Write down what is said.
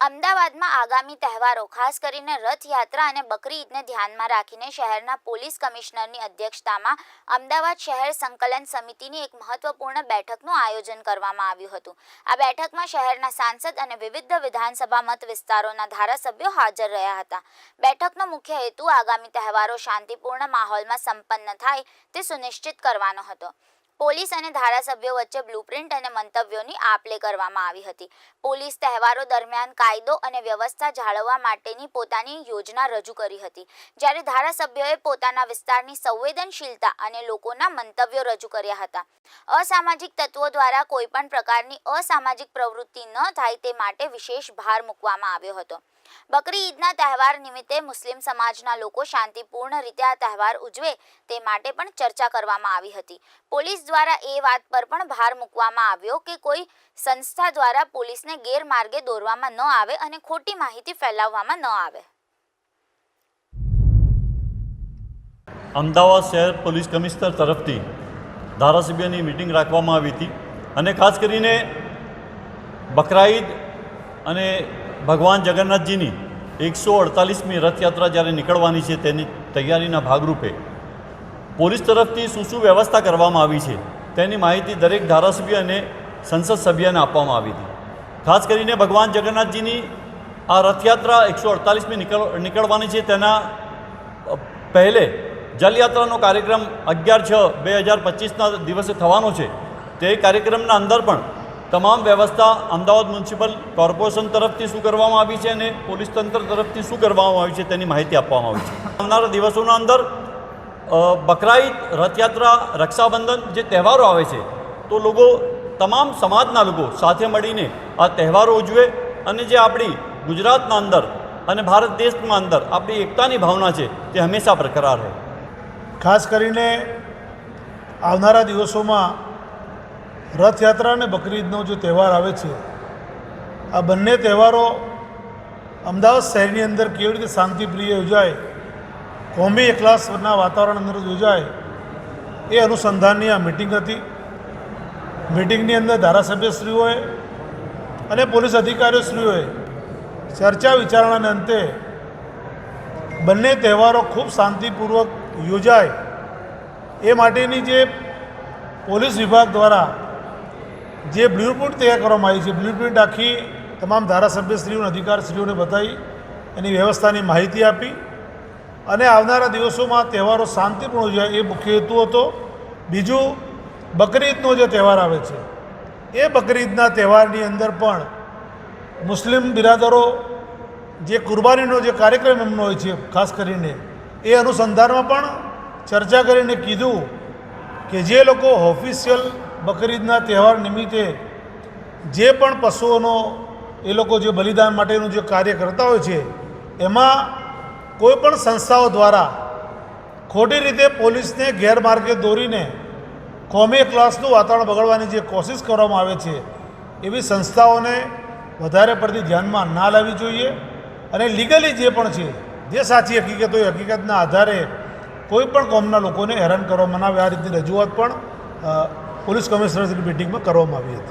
અમદાવાદમાં આગામી તહેવારો, ખાસ કરીને રથયાત્રા અને બકરી ઈદને ધ્યાનમાં રાખીને શહેરના પોલીસ કમિશનરની અધ્યક્ષતામાં અમદાવાદ શહેર સંકલન સમિતિની એક મહત્વપૂર્ણ બેઠકનું આયોજન કરવામાં આવ્યું હતું. આ બેઠકમાં શહેરના સાંસદ અને વિવિધ વિધાનસભા મત વિસ્તારોના ધારાસભ્યો હાજર રહ્યા હતા. બેઠકનો મુખ્ય હેતુ આગામી તહેવારો શાંતિપૂર્ણ માહોલમાં સંપન્ન થાય તે સુનિશ્ચિત કરવાનો હતો. પોલીસ અને ધારાસભ્યો વચ્ચે બ્લુપ્રિન્ટ અને મંતવ્યોની આપ લે કરવામાં આવી હતી. પોલીસ તહેવારો દરમિયાન કાયદો અને વ્યવસ્થા જાળવવા માટેની પોતાની યોજના રજૂ કરી હતી. જ્યારે ધારાસભ્યોએ પોતાના વિસ્તારની સંવેદનશીલતા અને લોકોના મંતવ્યો રજૂ કર્યા હતા. અસામાજિક તત્વો દ્વારા કોઈપણ પ્રકારની અસામાજિક પ્રવૃત્તિ ન થાય તે માટે વિશેષ ભાર મૂકવામાં આવ્યો હતો. બકરી ઈદના તહેવાર નિમિત્તે મુસ્લિમ સમાજના લોકો શાંતિપૂર્ણ રીતે આ તહેવાર ઉજવે તે માટે પણ ચર્ચા કરવામાં આવી હતી. પોલીસ દ્વારા એ વાત પર પણ ભાર મૂકવામાં આવ્યો કે કોઈ સંસ્થા દ્વારા પોલીસને ગેરમાર્ગે દોરવામાં ન આવે અને ખોટી માહિતી ફેલાવવામાં ન આવે. અમદાવાદ શહેર પોલીસ કમિશનર તરફથી ધારાસભ્યની મિટિંગ રાખવામાં આવી હતી અને ખાસ કરીને બકરા ઈદ અને ભગવાન જગન્નાથજીની એકસો અડતાલીસમી રથયાત્રા જ્યારે નીકળવાની છે તેની તૈયારીના ભાગરૂપે પોલીસ તરફથી શું શું વ્યવસ્થા કરવામાં આવી છે તેની માહિતી દરેક ધારાસભ્ય અને સંસદ સભ્યને આપવામાં આવી હતી. ખાસ કરીને ભગવાન જગન્નાથજીની આ રથયાત્રા એકસો અડતાલીસમી નીકળ, નીકળવાની છે તેના પહેલે જલયાત્રાનો કાર્યક્રમ અગિયાર છ બે હજાર પચીસના દિવસે થવાનો છે. તે કાર્યક્રમના અંદર પણ તમામ વ્યવસ્થા અમદાવાદ મ્યુનિસિપલ કોર્પોરેશન તરફથી શું કરવામાં આવી છે અને પોલીસ તંત્ર તરફથી શું કરવામાં આવી છે તેની માહિતી આપવામાં આવી છે. આવનારા દિવસોના અંદર બકરાઈદ રથયાત્રા, રક્ષાબંધન જે તહેવારો આવે છે, તો લોકો, તમામ સમાજના લોકો સાથે મળીને આ તહેવારો ઉજવે અને જે આપણી ગુજરાતના અંદર અને ભારત દેશમાં અંદર આપણી એકતાની ભાવના છે તે હંમેશા બરકરાર રહે. ખાસ કરીને આવનારા દિવસોમાં રથયાત્રા અને બકરીદનો જે તહેવાર આવે છે, આ બંને તહેવારો અમદાવાદ શહેરની અંદર કેવી રીતે શાંતિપ્રિય યોજાય, કોમી એકલાસના વાતાવરણ અંદર યોજાય, એ અનુસંધાનની આ મિટિંગ હતી. મિટિંગની અંદર ધારાસભ્યશ્રીઓએ અને પોલીસ અધિકારીઓશ્રીઓએ ચર્ચા વિચારણાને અંતે બંને તહેવારો ખૂબ શાંતિપૂર્વક યોજાય. એ માટેની જે પોલીસ વિભાગ દ્વારા જે બ્લ્યુપ્રિન્ટ તૈયાર કરવામાં આવી છે બ્લ્યુપ્રિન્ટ આખી તમામ ધારાસભ્યશ્રીઓને અધિકારશ્રીઓને બતાવી એની વ્યવસ્થાની માહિતી આપી. અને આવનારા દિવસોમાં તહેવારો શાંતિપૂર્ણ યોજાય એ મુખ્ય હેતુ હતો. બીજું બકરીદનો જે તહેવાર આવે છે, એ બકરીદના તહેવારની અંદર પણ મુસ્લિમ બિરાદરો જે કુરબાનીનો જે કાર્યક્રમ એમનો હોય છે, ખાસ કરીને એ અનુસંધાનમાં પણ ચર્ચા કરીને કીધું કે જે લોકો ઓફિશિયલ બકરીદના તહેવાર નિમિત્તે જે પણ પશુઓનો એ લોકો જે બલિદાન માટેનું જે કાર્ય કરતા હોય છે, એમાં કોઈ પણ સંસ્થાઓ દ્વારા ખોટી રીતે પોલીસને ગેરમાર્ગે દોરીને કોમી ક્લાસનું વાતાવરણ બગાડવાની જે કોશિશ કરવામાં આવે છે, એવી સંસ્થાઓને વધારે પડતી ધ્યાનમાં ના લાવવી જોઈએ અને લીગલી જે પણ છે, જે સાચી હકીકત હોય હકીકતના આધારે કોઈ પણ કોમના લોકોને હેરાન કરવામાં ના આવે. આ રીતની રજૂઆત પણ પોલીસ કમિશનરની મિટિંગમાં કરવામાં આવી હતી.